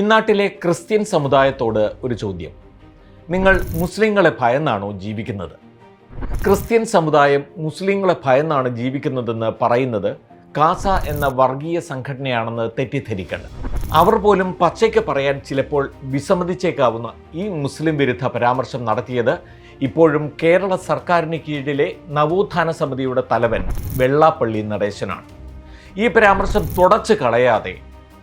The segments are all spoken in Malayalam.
ഇന്നാട്ടിലെ ക്രിസ്ത്യൻ സമുദായത്തോട് ഒരു ചോദ്യം. നിങ്ങൾ മുസ്ലിങ്ങളെ ഭയന്നാണോ ജീവിക്കുന്നത്? ക്രിസ്ത്യൻ സമുദായം മുസ്ലിങ്ങളെ ഭയന്നാണ് ജീവിക്കുന്നതെന്ന് പറയുന്നത് കാസ എന്ന വർഗീയ സംഘടനയാണെന്ന് തെറ്റിദ്ധരിക്കണം അവർ പോലും പച്ചയ്ക്ക് പറയാൻ ചിലപ്പോൾ വിസമ്മതിച്ചേക്കാവുന്ന ഈ മുസ്ലിം വിരുദ്ധ പരാമർശം നടത്തിയത് ഇപ്പോഴും കേരള സർക്കാരിന് കീഴിലെ നവോത്ഥാന സമിതിയുടെ തലവൻ വെള്ളാപ്പള്ളി നടേശനാണ്. ഈ പരാമർശം തുടച്ചു കളയാതെ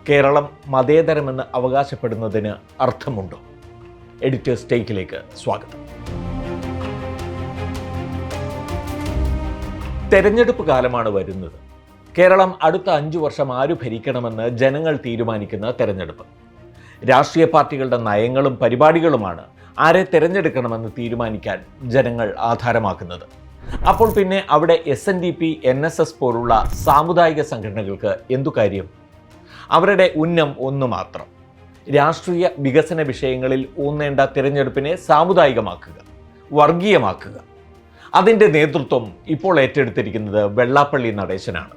കേരളം മതേതരമെന്ന് അവകാശപ്പെടുന്നതിന് അർത്ഥമുണ്ടോ? എഡിറ്റേഴ്സ് ടേക്കിലേക്ക് സ്വാഗതം. തെരഞ്ഞെടുപ്പ് കാലമാണ് വരുന്നത്. കേരളം അടുത്ത അഞ്ചു വർഷം ആര് ഭരിക്കണമെന്ന് ജനങ്ങൾ തീരുമാനിക്കുന്ന തെരഞ്ഞെടുപ്പ്. രാഷ്ട്രീയ പാർട്ടികളുടെ നയങ്ങളും പരിപാടികളുമാണ് ആരെ തിരഞ്ഞെടുക്കണമെന്ന് തീരുമാനിക്കാൻ ജനങ്ങൾ ആധാരമാക്കുന്നത്. അപ്പോൾ പിന്നെ അവിടെ S N D P N S S പോലുള്ള സാമുദായിക സംഘടനകൾക്ക് എന്തു കാര്യം? അവരുടെ ഉന്നം ഒന്നു മാത്രം. രാഷ്ട്രീയ വികസന വിഷയങ്ങളിൽ ഊന്നേണ്ട തിരഞ്ഞെടുപ്പിനെ സാമുദായികമാക്കുക വർഗീയമാക്കുക. അതിന്റെ നേതൃത്വം ഇപ്പോൾ ഏറ്റെടുത്തിരിക്കുന്നത് വെള്ളാപ്പള്ളി നടേശനാണ്.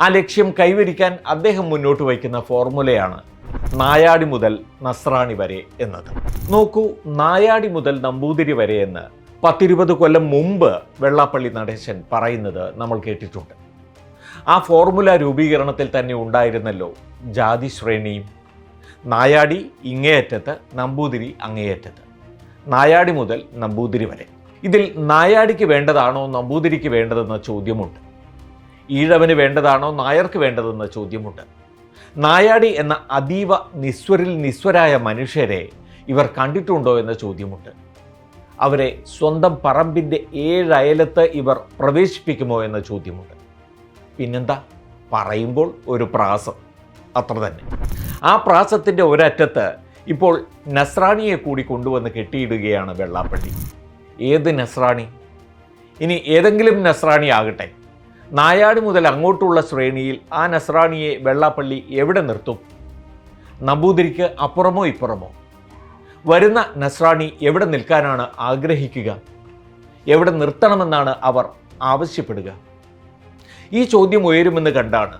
ആ ലക്ഷ്യം കൈവരിക്കാൻ അദ്ദേഹം മുന്നോട്ട് വയ്ക്കുന്ന ഫോർമുലയാണ് നായാടി മുതൽ നസ്രാണി വരെ എന്നത്. നോക്കൂ നായാടി മുതൽ നമ്പൂതിരി വരെ എന്ന് പത്തിരുപത് കൊല്ലം മുമ്പ് വെള്ളാപ്പള്ളി നടേശൻ പറയുന്നത് നമ്മൾ കേട്ടിട്ടുണ്ട്. ആ ഫോർമുല രൂപീകരണത്തിൽ തന്നെ ഉണ്ടായിരുന്നല്ലോ. ജാതി ശ്രേണിയും നായാടി ഇങ്ങേയറ്റത്ത് നമ്പൂതിരി അങ്ങേയറ്റത്ത്. നായാടി മുതൽ നമ്പൂതിരി വരെ. ഇതിൽ നായാടിക്ക് വേണ്ടതാണോ നമ്പൂതിരിക്ക് വേണ്ടതെന്ന ചോദ്യമുണ്ട്. ഈഴവന് വേണ്ടതാണോ നായർക്ക് വേണ്ടതെന്ന ചോദ്യമുണ്ട്. നായാടി എന്ന അതീവ നിസ്വരിൽ നിസ്വരായ മനുഷ്യരെ ഇവർ കണ്ടിട്ടുണ്ടോ എന്ന ചോദ്യമുണ്ട്. അവരെ സ്വന്തം പറമ്പിന്റെ ഏഴയലത്ത് ഇവർ പ്രവേശിപ്പിക്കുമോ എന്ന ചോദ്യമുണ്ട്. പിന്നെന്താ? പറയുമ്പോൾ ഒരു പ്രാസം. അത്ര തന്നെ. ആ പ്രാസത്തിന്റെ ഒരറ്റത്ത് ഇപ്പോൾ നസ്രാണിയെ കൂടി കൊണ്ടുവന്ന് കെട്ടിയിടുകയാണ് വെള്ളാപ്പള്ളി. ഏത് നസ്രാണി? ഇനി ഏതെങ്കിലും നസ്രാണി ആകട്ടെ. നായാട് മുതൽ അങ്ങോട്ടുള്ള ശ്രേണിയിൽ ആ നസ്രാണിയെ വെള്ളാപ്പള്ളി എവിടെ നിർത്തും? നമ്പൂതിരിക്ക് അപ്പുറമോ ഇപ്പുറമോ? വരുന്ന നസ്രാണി എവിടെ നിൽക്കാനാണ് ആഗ്രഹിക്കുക? എവിടെ നിർത്തണമെന്നാണ് അവർ ആവശ്യപ്പെടുക? ഈ ചോദ്യം ഉയരുമെന്ന് കണ്ടാണ്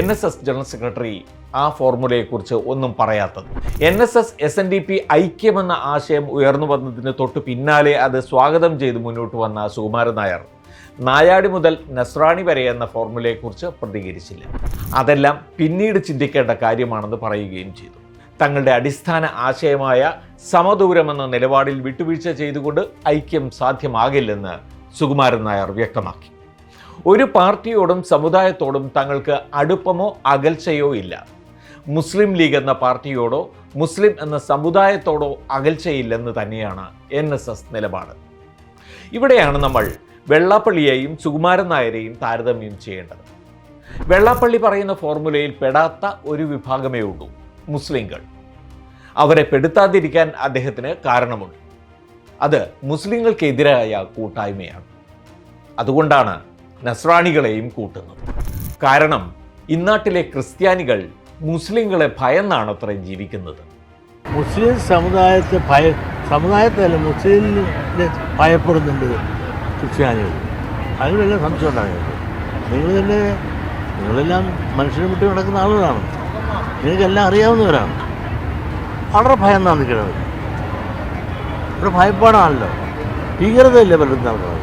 N S S general secretary ആ ഫോർമുലയെക്കുറിച്ച് ഒന്നും പറയാത്തത്. N S S S N D P ഐക്യമെന്ന ആശയം ഉയർന്നു വന്നതിന് തൊട്ട് പിന്നാലെ അത് സ്വാഗതം ചെയ്ത് മുന്നോട്ട് വന്ന സുകുമാരൻ നായർ നായാടി മുതൽ നസ്രാണി വരെ എന്ന ഫോർമുലയെക്കുറിച്ച് പ്രതികരിച്ചില്ല. അതെല്ലാം പിന്നീട് ചിന്തിക്കേണ്ട കാര്യമാണെന്ന് പറയുകയും ചെയ്തു. തങ്ങളുടെ അടിസ്ഥാന ആശയമായ സമദൂരമെന്ന നിലപാടിൽ വിട്ടുവീഴ്ച ചെയ്തുകൊണ്ട് ഐക്യം സാധ്യമാകില്ലെന്ന് സുകുമാരൻ നായർ വ്യക്തമാക്കി. ഒരു പാർട്ടിയോടും സമുദായത്തോടും തങ്ങൾക്ക് അടുപ്പമോ അകൽച്ചയോ ഇല്ല. മുസ്ലിം ലീഗ് എന്ന പാർട്ടിയോടോ മുസ്ലിം എന്ന സമുദായത്തോടോ അകൽച്ചയില്ലെന്ന് തന്നെയാണ് എൻ എസ് എസ് നിലപാട്. ഇവിടെയാണ് നമ്മൾ വെള്ളാപ്പള്ളിയെയും സുകുമാരൻ നായരെയും താരതമ്യം ചെയ്യേണ്ടത്. വെള്ളാപ്പള്ളി പറയുന്ന ഫോർമുലയിൽ പെടാത്ത ഒരു വിഭാഗമേ ഉള്ളൂ മുസ്ലിങ്ങൾ അവരെ പെടുത്താതിരിക്കാൻ അദ്ദേഹത്തിന് കാരണമുണ്ട്. അത് മുസ്ലിങ്ങൾക്കെതിരായ കൂട്ടായ്മയാണ്. അതുകൊണ്ടാണ് നസ്രാണികളെയും കൂട്ടുന്നു. കാരണം ഇന്നാട്ടിലെ ക്രിസ്ത്യാനികൾ മുസ്ലിങ്ങളെ ഭയന്നാണ് അത്ര ജീവിക്കുന്നത്. മുസ്ലിം സമുദായത്തെ ഭയ സമുദായത്തല്ല മുസ്ലിമിനെ ഭയപ്പെടുന്നുണ്ട് ക്രിസ്ത്യാനികൾ. അതിനുള്ള സംശയം ഉണ്ടാകുന്നത്. നിങ്ങൾ തന്നെ നിങ്ങളെല്ലാം മനുഷ്യനെ വിട്ട് നടക്കുന്ന ആളുകളാണ്. നിങ്ങൾക്കെല്ലാം അറിയാവുന്നവരാണ്. വളരെ ഭയം നിൽക്കുന്നത്. ഇവിടെ ഭയപ്പാടാണല്ലോ. ഭീകരതയല്ലേ പലരും നടക്കുന്നത്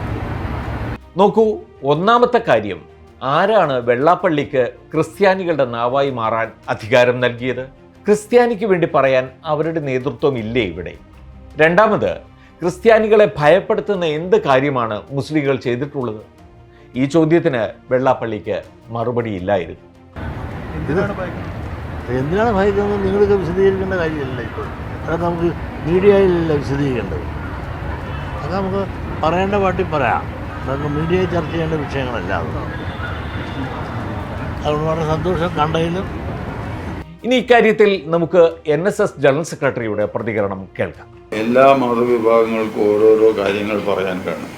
നോക്കൂ ഒന്നാമത്തെ കാര്യം ആരാണ് വെള്ളാപ്പള്ളിക്ക് ക്രിസ്ത്യാനികളുടെ നാവായി മാറാൻ അധികാരം നൽകിയത്? ക്രിസ്ത്യാനിക്ക് വേണ്ടി പറയാൻ അവരുടെ നേതൃത്വം ഇല്ലേ ഇവിടെ? രണ്ടാമത് ക്രിസ്ത്യാനികളെ ഭയപ്പെടുത്തുന്ന എന്ത് കാര്യമാണ് മുസ്ലിങ്ങൾ ചെയ്തിട്ടുള്ളത്? ഈ ചോദ്യത്തിന് വെള്ളാപ്പള്ളിക്ക് മറുപടി ഇല്ലായിരുന്നു. എന്തിനാണ് ഭയക്കുന്നത്? നിങ്ങൾക്ക് വിശദീകരിക്കേണ്ട കാര്യമല്ല ഇപ്പോൾ. അതൊക്കെ നമുക്ക് മീഡിയയിലല്ല വിശദീകരിക്കേണ്ടത്. അത് നമുക്ക് പറയേണ്ട പാട്ടി പറയാം. നമുക്ക് മീഡിയയിൽ ചർച്ച ചെയ്യേണ്ട വിഷയങ്ങളല്ല അത്. അതുകൊണ്ട് വളരെ സന്തോഷം കണ്ടതിലും. ഇനി ഇക്കാര്യത്തിൽ നമുക്ക് എൻ എസ് എസ് ജനറൽ സെക്രട്ടറിയുടെ പ്രതികരണം കേൾക്കാം. എല്ലാ മതവിഭാഗങ്ങൾക്കും ഓരോരോ കാര്യങ്ങൾ പറയാൻ കാണും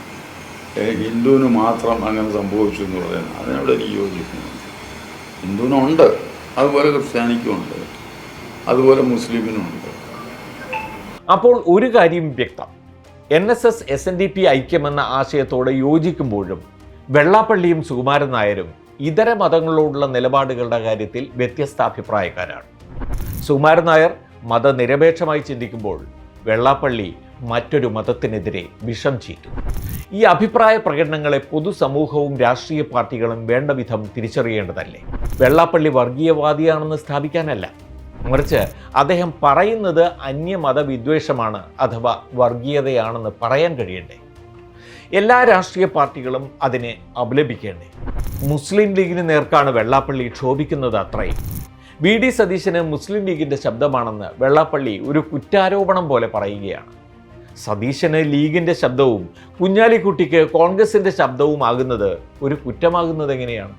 ഹിന്ദുവിന് മാത്രം അങ്ങനെ സംഭവിച്ചു എന്ന് പറയുന്നത് അതിനോട് എനിക്ക് യോജിക്കുന്നു. ഹിന്ദുവിനുണ്ട് അതുപോലെ ക്രിസ്ത്യാനിക്കും ഉണ്ട് അതുപോലെ മുസ്ലിമിനും ഉണ്ട് അപ്പോൾ ഒരു കാര്യം വ്യക്തം. N S S S N D P ഐക്യമെന്ന ആശയത്തോട് യോജിക്കുമ്പോഴും വെള്ളാപ്പള്ളിയും സുകുമാരൻ നായരും ഇതര മതങ്ങളോടുള്ള നിലപാടുകളുടെ കാര്യത്തിൽ വ്യത്യസ്ത അഭിപ്രായക്കാരാണ് സുകുമാരൻ നായർ മതനിരപേക്ഷമായി ചിന്തിക്കുമ്പോൾ വെള്ളാപ്പള്ളി മറ്റൊരു മതത്തിനെതിരെ വിഷം ചീറ്റും. ഈ അഭിപ്രായ പ്രകടനങ്ങളെ പൊതുസമൂഹവും രാഷ്ട്രീയ പാർട്ടികളും വേണ്ട വിധം തിരിച്ചറിയേണ്ടതല്ലേ? വെള്ളാപ്പള്ളി വർഗീയവാദിയാണെന്ന് സ്ഥാപിക്കാനല്ല. മറിച്ച് അദ്ദേഹം പറയുന്നത് അന്യമത വിദ്വേഷമാണ് അഥവാ വർഗീയതയാണെന്ന് പറയാൻ കഴിയണ്ടേ? എല്ലാ രാഷ്ട്രീയ പാർട്ടികളും അതിനെ അപലപിക്കേണ്ടേ? മുസ്ലിം ലീഗിന് നേർക്കാണ് വെള്ളാപ്പള്ളി ക്ഷോഭിക്കുന്നത് അത്രയും. വി ഡി സതീശന് മുസ്ലിം ലീഗിന്റെ ശബ്ദമാണെന്ന് വെള്ളാപ്പള്ളി ഒരു കുറ്റാരോപണം പോലെ പറയുകയാണ്. സതീശന് ലീഗിന്റെ ശബ്ദവും കുഞ്ഞാലിക്കുട്ടിക്ക് കോൺഗ്രസിന്റെ ശബ്ദവും ആകുന്നത് ഒരു കുറ്റമാകുന്നത് എങ്ങനെയാണ്?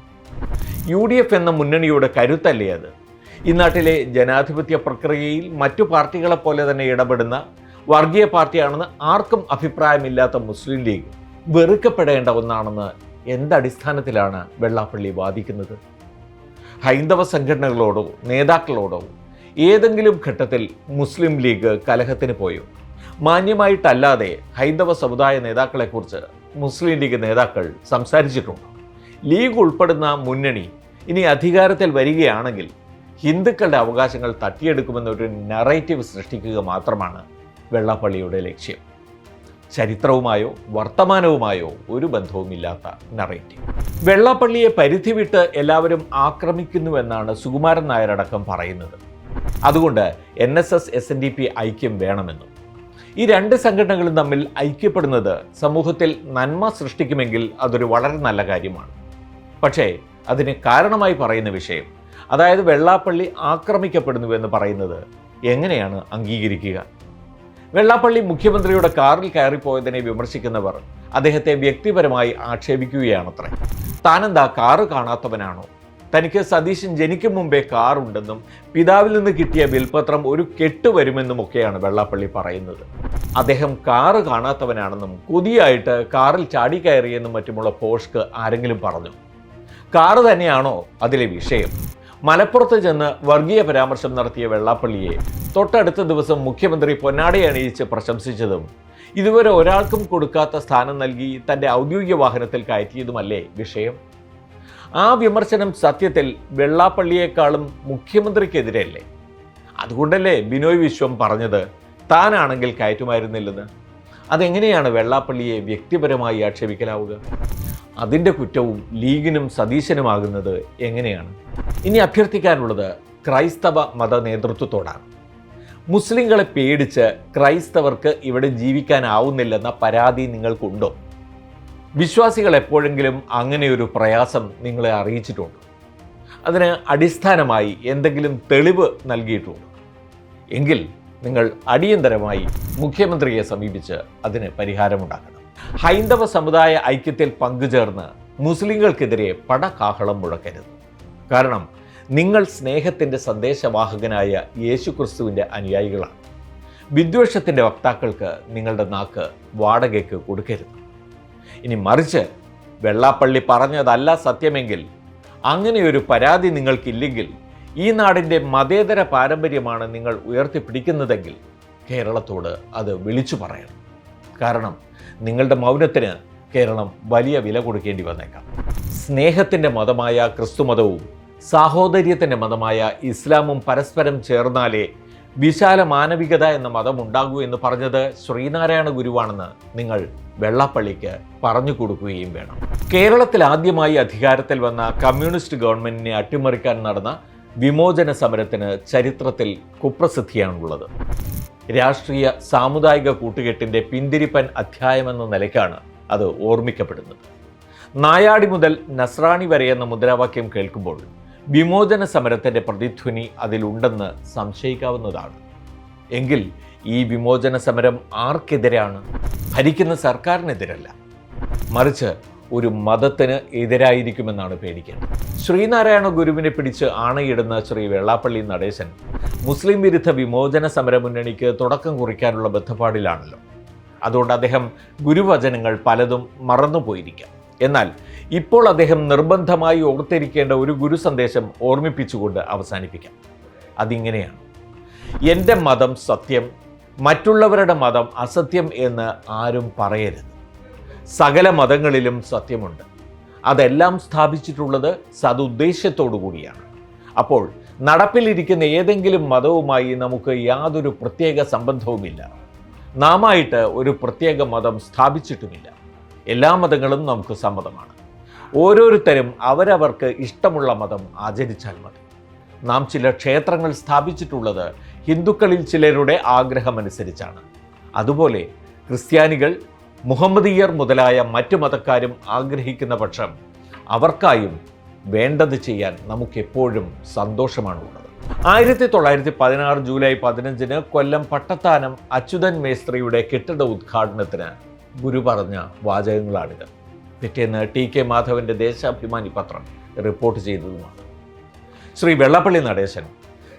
യു ഡി എഫ് എന്ന മുന്നണിയുടെ കരുത്തല്ലേ അത്? ഈ നാട്ടിലെ ജനാധിപത്യ പ്രക്രിയയിൽ മറ്റു പാർട്ടികളെ പോലെ തന്നെ ഇടപെടുന്ന വർഗീയ പാർട്ടിയാണെന്ന് ആർക്കും അഭിപ്രായമില്ലാത്ത മുസ്ലിം ലീഗ് വെറുക്കപ്പെടേണ്ട ഒന്നാണെന്ന് എന്തടിസ്ഥാനത്തിലാണ് വെള്ളാപ്പള്ളി വാദിക്കുന്നത്? ഹൈന്ദവ സംഘടനകളോടോ നേതാക്കളോടോ ഏതെങ്കിലും ഘട്ടത്തിൽ മുസ്ലിം ലീഗ് കലഹത്തിന് പോയോ? മാന്യമായിട്ടല്ലാതെ ഹൈന്ദവ സമുദായ നേതാക്കളെക്കുറിച്ച് മുസ്ലിം ലീഗ് നേതാക്കൾ സംസാരിച്ചിട്ടുണ്ട്? ലീഗ് ഉൾപ്പെടുന്ന മുന്നണി ഇനി അധികാരത്തിൽ വരികയാണെങ്കിൽ ഹിന്ദുക്കളുടെ അവകാശങ്ങൾ തട്ടിയെടുക്കുമെന്നൊരു നറേറ്റീവ് സൃഷ്ടിക്കുക മാത്രമാണ് വെള്ളാപ്പള്ളിയുടെ ലക്ഷ്യം. ചരിത്രവുമായോ വർത്തമാനവുമായോ ഒരു ബന്ധവുമില്ലാത്ത നറേറ്റീവ് വെള്ളാപ്പള്ളിയെ പരിധി വിട്ട് എല്ലാവരും ആക്രമിക്കുന്നുവെന്നാണ് സുകുമാരൻ നായരടക്കം പറയുന്നത്. അതുകൊണ്ട് N S S S N D P ഐക്യം വേണമെന്നും. ഈ രണ്ട് സംഘടനകളും തമ്മിൽ ഐക്യപ്പെടുന്നത് സമൂഹത്തിൽ നന്മ സൃഷ്ടിക്കുമെങ്കിൽ അതൊരു വളരെ നല്ല കാര്യമാണ്. പക്ഷേ അതിന് കാരണമായി പറയുന്ന വിഷയം അതായത് വെള്ളാപ്പള്ളി ആക്രമിക്കപ്പെടുന്നു എന്ന് പറയുന്നത് എങ്ങനെയാണ് അംഗീകരിക്കുക? വെള്ളാപ്പള്ളി മുഖ്യമന്ത്രിയുടെ കാറിൽ കയറിപ്പോയതിനെ വിമർശിക്കുന്നവർ അദ്ദേഹത്തെ വ്യക്തിപരമായി ആക്ഷേപിക്കുകയാണത്രേ. താനെന്താ കാറ് കാണാത്തവനാണോ? തനിക്ക് സതീശൻ ജനിക്കും മുമ്പേ കാറുണ്ടെന്നും പിതാവിൽ നിന്ന് കിട്ടിയ ബിൽപത്രം ഒരു കെട്ട് വരുമെന്നുമൊക്കെയാണ് വെള്ളാപ്പള്ളി പറയുന്നത്. അദ്ദേഹം കാറ് കാണാത്തവനാണെന്നും കൊതിയായിട്ട് കാറിൽ ചാടിക്കയറിയെന്നും മറ്റുമുള്ള പോഷ്ക്ക് ആരെങ്കിലും പറഞ്ഞു. കാറ് തന്നെയാണോ അതിലെ വിഷയം? മലപ്പുറത്ത് ചെന്ന് വർഗീയ പരാമർശം നടത്തിയ വെള്ളാപ്പള്ളിയെ തൊട്ടടുത്ത ദിവസം മുഖ്യമന്ത്രി പൊന്നാടി അണിയിച്ച് പ്രശംസിച്ചതും ഇതുവരെ ഒരാൾക്കും കൊടുക്കാത്ത സ്ഥാനം നൽകി തന്റെ ഔദ്യോഗിക വാഹനത്തിൽ കയറ്റിയതുമല്ലേ വിഷയം? ആ വിമർശനം സത്യത്തിൽ വെള്ളാപ്പള്ളിയേക്കാളും മുഖ്യമന്ത്രിക്കെതിരെയല്ലേ അതുകൊണ്ടല്ലേ ബിനോയ് വിശ്വം പറഞ്ഞത് താനാണെങ്കിൽ കയറ്റുമായിരുന്നില്ലെന്ന്? അതെങ്ങനെയാണ് വെള്ളാപ്പള്ളിയെ വ്യക്തിപരമായി ആക്ഷേപിക്കലാവുക? അതിന്റെ കുറ്റവും ലീഗിനും സതീശനുമാകുന്നത് എങ്ങനെയാണ്? ഇനി അഭ്യർത്ഥിക്കാനുള്ളത് ക്രൈസ്തവ മത നേതൃത്വത്തോടാണ്. മുസ്ലിങ്ങളെ പേടിച്ച് ക്രൈസ്തവർക്ക് ഇവിടെ ജീവിക്കാനാവുന്നില്ലെന്ന പരാതി നിങ്ങൾക്കുണ്ടോ? വിശ്വാസികൾ എപ്പോഴെങ്കിലും അങ്ങനെയൊരു പ്രയാസം നിങ്ങളെ അറിയിച്ചിട്ടുണ്ട്? അതിന് അടിസ്ഥാനമായി എന്തെങ്കിലും തെളിവ് നൽകിയിട്ടുണ്ട്? എങ്കിൽ നിങ്ങൾ അടിയന്തരമായി മുഖ്യമന്ത്രിയെ സമീപിച്ച് അതിന് പരിഹാരമുണ്ടാക്കണം. ഹൈന്ദവ സമുദായ ഐക്യത്തിൽ പങ്കുചേർന്ന് മുസ്ലിങ്ങൾക്കെതിരെ പടകാഹളം മുഴക്കരുത്. കാരണം നിങ്ങൾ സ്നേഹത്തിന്റെ സന്ദേശവാഹകനായ യേശുക്രിസ്തുവിന്റെ അനുയായികളാണ്. വിദ്വേഷത്തിന്റെ വക്താക്കൾക്ക് നിങ്ങളുടെ നാക്ക് വാടകയ്ക്ക് കൊടുക്കരുത്. ഇനി മറിച്ച് വെള്ളാപ്പള്ളി പറഞ്ഞതല്ല സത്യമെങ്കിൽ അങ്ങനെയൊരു പരാതി നിങ്ങൾക്കില്ലെങ്കിൽ ഈ നാടിന്റെ മതേതര പാരമ്പര്യമാണ് നിങ്ങൾ ഉയർത്തിപ്പിടിക്കുന്നതെങ്കിൽ കേരളത്തോട് അത് വിളിച്ചു പറയണം. കാരണം നിങ്ങളുടെ മൗനത്തിന് കേരളം വലിയ വില കൊടുക്കേണ്ടി വന്നേക്കാം. സ്നേഹത്തിന്റെ മതമായ ക്രിസ്തുമതവും സാഹോദര്യത്തിന്റെ മതമായ ഇസ്ലാമും പരസ്പരം ചേർന്നാലേ വിശാല മാനവികത എന്ന മതം ഉണ്ടാകൂ എന്ന് പറഞ്ഞത് ശ്രീനാരായണ ഗുരുവാണെന്ന് നിങ്ങൾ വെള്ളാപ്പള്ളിക്ക് പറഞ്ഞു കൊടുക്കുകയും വേണം. കേരളത്തിൽ ആദ്യമായി അധികാരത്തിൽ വന്ന കമ്മ്യൂണിസ്റ്റ് ഗവൺമെന്റിനെ അട്ടിമറിക്കാൻ നടന്ന വിമോചന സമരത്തിന് ചരിത്രത്തിൽ കുപ്രസിദ്ധിയാണുള്ളത്. രാഷ്ട്രീയ സാമുദായിക കൂട്ടുകെട്ടിന്റെ പിന്തിരിപ്പൻ അധ്യായമെന്ന നിലയ്ക്കാണ് അത് ഓർമ്മിക്കപ്പെടുന്നത്. നായാടി മുതൽ നസ്രാണി വരെ എന്ന മുദ്രാവാക്യം കേൾക്കുമ്പോൾ വിമോചന സമരത്തിന്റെ പ്രതിധ്വനി അതിലുണ്ടെന്ന് സംശയിക്കാവുന്നതാണ്. എങ്കിൽ ഈ വിമോചന സമരം ആർക്കെതിരാണ്? ഭരിക്കുന്ന സർക്കാരിനെതിരല്ല. മറിച്ച് ഒരു മതത്തിന് എതിരായിരിക്കുമെന്നാണ് പേടിക്കുന്നത് ശ്രീനാരായണ ഗുരുവിനെ പിടിച്ച് ആണയിടുന്ന ശ്രീ വെള്ളാപ്പള്ളി നടേശൻ മുസ്ലിം വിരുദ്ധ വിമോചന സമര മുന്നണിക്ക് തുടക്കം കുറിക്കാനുള്ള ബന്ധപ്പാടിലാണല്ലോ അതുകൊണ്ട് അദ്ദേഹം ഗുരുവചനങ്ങൾ പലതും മറന്നുപോയിരിക്കാം. എന്നാൽ ഇപ്പോൾ അദ്ദേഹം നിർബന്ധമായി ഓർത്തിരിക്കേണ്ട ഒരു ഗുരു സന്ദേശം ഓർമ്മിപ്പിച്ചുകൊണ്ട് അവസാനിപ്പിക്കാം. അതിങ്ങനെയാണ്. എന്റെ മതം സത്യം മറ്റുള്ളവരുടെ മതം അസത്യം എന്ന് ആരും പറയരുത്. സകല മതങ്ങളിലും സത്യമുണ്ട്. അതെല്ലാം സ്ഥാപിച്ചിട്ടുള്ളത് സതുദ്ദേശത്തോടു കൂടിയാണ്. അപ്പോൾ നടപ്പിലിരിക്കുന്ന ഏതെങ്കിലും മതവുമായി നമുക്ക് യാതൊരു പ്രത്യേക സംബന്ധവുമില്ല. നാമായിട്ട് ഒരു പ്രത്യേക മതം സ്ഥാപിച്ചിട്ടുമില്ല. എല്ലാ മതങ്ങളും നമുക്ക് സമ്മതമാണ്. ഓരോരുത്തരും അവരവർക്ക് ഇഷ്ടമുള്ള മതം ആചരിച്ചാൽ മതി. നാം ചില ക്ഷേത്രങ്ങൾ സ്ഥാപിച്ചിട്ടുള്ളത് ഹിന്ദുക്കളിൽ ചിലരുടെ ആഗ്രഹമനുസരിച്ചാണ്. അതുപോലെ ക്രിസ്ത്യാനികൾ മുഹമ്മദീയർ മുതലായ മറ്റു മതക്കാരും ആഗ്രഹിക്കുന്ന പക്ഷം അവർക്കായും വേണ്ടത് ചെയ്യാൻ നമുക്കെപ്പോഴും സന്തോഷമാണുള്ളത്. ആയിരത്തി തൊള്ളായിരത്തി പതിനാറ് ജൂലൈ പതിനഞ്ചിന് കൊല്ലം പട്ടത്താനം അച്യുതൻ മേസ്ത്രിയുടെ കെട്ടിട ഉദ്ഘാടനത്തിന് ഗുരു പറഞ്ഞ വാചകങ്ങളാണിത്. പിറ്റേന്ന് ടി കെ മാധവന്റെ ദേശാഭിമാനി പത്രം റിപ്പോർട്ട് ചെയ്തതുമാണ്. ശ്രീ വെള്ളപ്പള്ളി നടേശൻ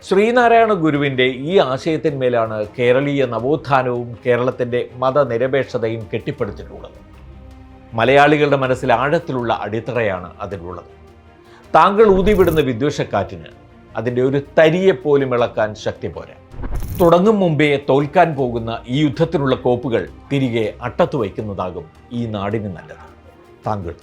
ശ്രീനാരായണ ഗുരുവിന്റെ ഈ ആശയത്തിന്മേലാണ് കേരളീയ നവോത്ഥാനവും കേരളത്തിന്റെ മതനിരപേക്ഷതയും കെട്ടിപ്പടുത്തിട്ടുള്ളത്. മലയാളികളുടെ മനസ്സിൽ ആഴത്തിലുള്ള അടിത്തറയാണ് അതിലുള്ളത്. താങ്കൾ ഊതിവിടുന്ന വിദ്വേഷക്കാറ്റിന് അതിന്റെ ഒരു തരിയെ പോലും ഇളക്കാൻ ശക്തി പോരാ. തുടങ്ങും മുമ്പേ തോൽക്കാൻ പോകുന്ന ഈ യുദ്ധത്തിനുള്ള കോപ്പുകൾ തിരികെ അട്ടത്തു വയ്ക്കുന്നതാകും ഈ നാടിന് നല്ലത്. താങ്കൾ